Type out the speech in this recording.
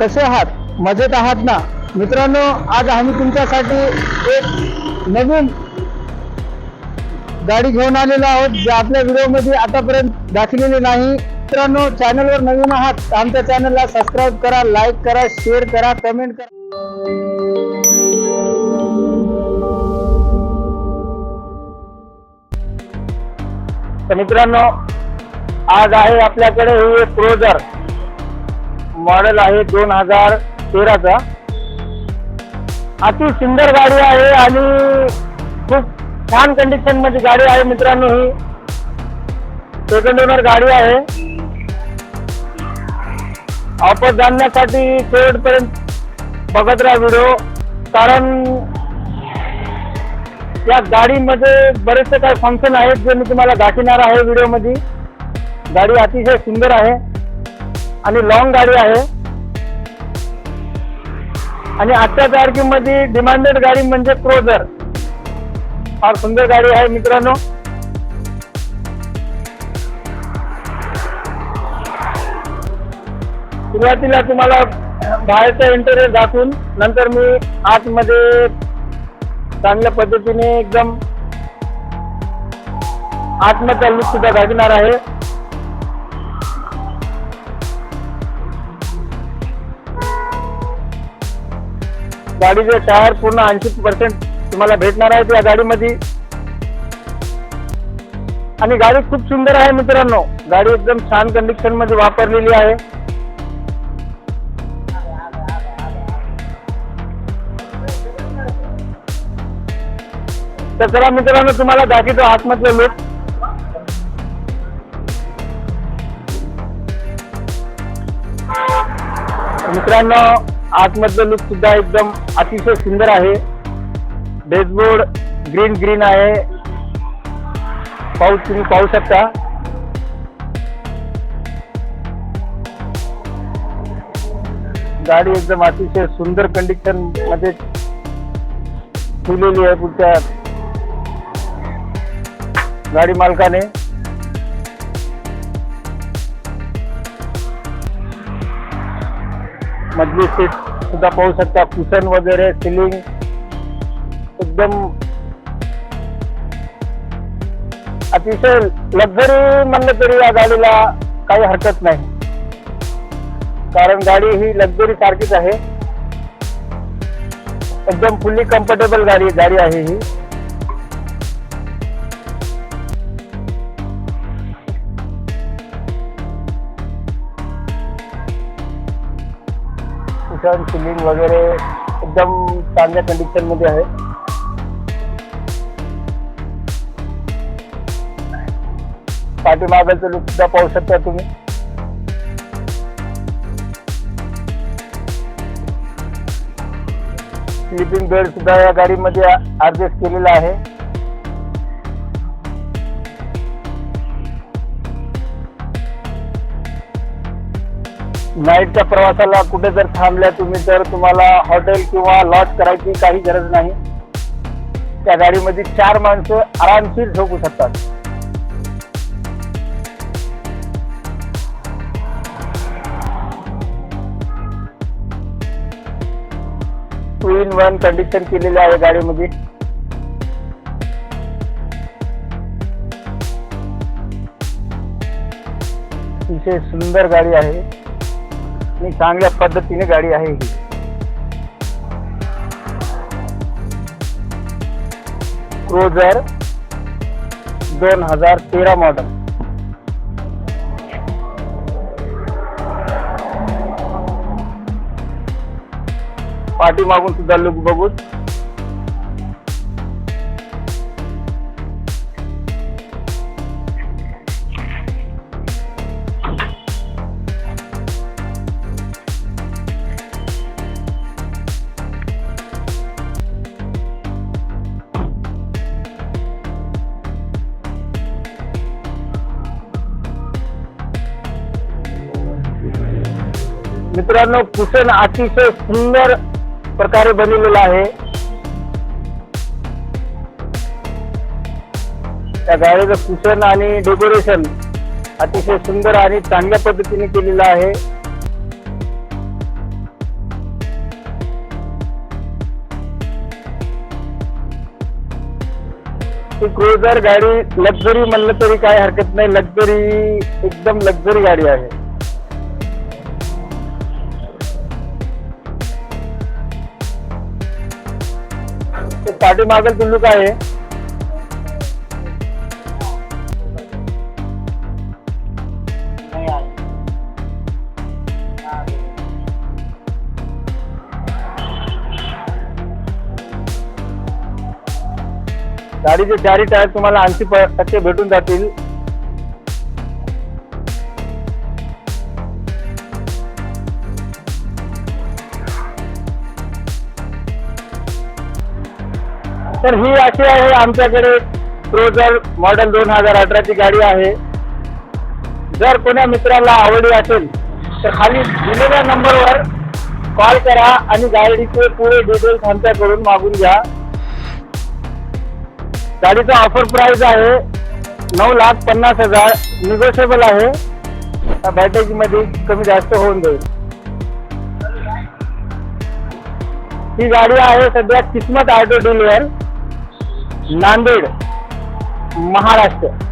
कसे आहात? मजेत आहात ना? मित्रांनो आज आम्ही तुमच्यासाठी एक नवीन गाडी घेऊन आलेलो आहोत जे आपल्या व्हिडिओमध्ये आतापर्यंत दाखवलेली नाही. मित्रांनो चॅनलवर नवीन आहात आमच्या चॅनलला सबस्क्राईब करा लाईक करा शेअर करा कमेंट करा. तर मित्रांनो आज आहे आपल्याकडे ही एक क्रोजर मॉडेल आहे दोन हजार तेराचा. अति सुंदर गाडी आहे आणि खूप छान कंडिशनमध्ये गाडी आहे मित्रांनो ही. सेकंड ओनर गाडी आहे. ऑफर जाणण्यासाठी शेवटपर्यंत बघत राहा व्हिडिओ कारण या गाडीमध्ये बरेचसे काही फंक्शन आहेत जे मी तुम्हाला दाखवणार आहे व्हिडिओमध्ये गाडी अतिशय सुंदर आहे. आणि लॉंग गाडी आहे. आणि आजच्या तारखेमध्ये डिमांडेड गाडी म्हणजे क्रोजर फार सुंदर गाडी आहे मित्रांनो. सुरुवातीला तुम्हाला बाहेरचा इंटेरियर दाखवून नंतर मी आतमध्ये चांगल्या पद्धतीने एकदम आतमधला लुक सुद्धा दाखवणार आहे. गाडीचे टायर पूर्ण ऐंशी पर्सेंट तुम्हाला भेटणार आहेत या गाडीमध्ये. आणि गाडी खूप सुंदर आहे मित्रांनो. गाडी एकदम छान कंडिशनमध्ये वापरलेली आहे. तर चला मित्रांनो तुम्हाला दाखवतो आतमधले लुक मित्रांनो आतमधलं लुक सुद्धा एकदम अतिशय सुंदर आहे. डॅशबोर्ड ग्रीन ग्रीन आहे. पाऊस तुम्ही पाहू शकता. गाडी एकदम अतिशय सुंदर कंडिशनमध्ये ठेवलेली आहे पुढच्या गाडी मालकाने. मधली सीट सुद्धा पाहू शकता. कुशन वगैरे सिलिंग एकदम अतिशय लक्झरी म्हणलं तरी या गाडीला काही हरकत नाही. कारण गाडी ही लक्झरी सारखीच आहे. एकदम फुल्ली कम्फर्टेबल गाडी गाडी आहे ही. कुशन सिलिंग वगैरे एकदम चांगल्या कंडिशनमध्ये आहे. पाठीमागाचं लुक सुद्धा पाहू शकता तुम्ही. स्लिपिंग बेड सुद्धा या गाडीमध्ये ऍडजस्ट केलेला आहे. नाईटच्या प्रवासाला कुठे जर थांबल्या तुम्ही तर तुम्हाला हॉटेल किंवा लॉज करायची काही गरज नाही. त्या गाडीमध्ये चार माणसं आरामशीर झोपू शकतात. टू इन वन कंडिशन केलेली आहे गाडीमध्ये. अतिशय सुंदर गाडी आहे. आणि चांगल्या पद्धतीने गाडी आहे ही. क्रोजर दोन हजार तेरा मॉडेल पाठीमागून सुद्धा लुक बघून मित्रांनो कुशन अतिशय सुंदर प्रकारे बनवलेलं आहे. त्या गाडीचं कुशन आणि डेकोरेशन अतिशय सुंदर आणि चांगल्या पद्धतीने केलेलं आहे. क्रोजर गाडी लक्झरी म्हणलं तरी काय हरकत नाही. लक्झरी एकदम लक्झरी गाडी आहे. ते पाठीमागल तुझं काय आहे? गाडीचे चारी टायर तुम्हाला ऐंशी टक्के भेटून जातील. तर ही अशी आहे आमच्याकडे क्रोजर मॉडेल दोन हजार अठराची गाडी आहे. जर कोण्या मित्राला आवडली असेल तर खाली दिलेल्या नंबरवर कॉल करा आणि गाडीचे पुढे डिटेल्स आमच्याकडून मागून घ्या. गाडीचा ऑफर प्राइस आहे नऊ लाख पन्नास हजार निगोशिएबल आहे. त्या बॅटरी मध्ये कमी जास्त होऊन जाईल. ही गाडी आहे सध्या किस्मत ऑटो डिलिव्हर नांदेड महाराष्ट्र.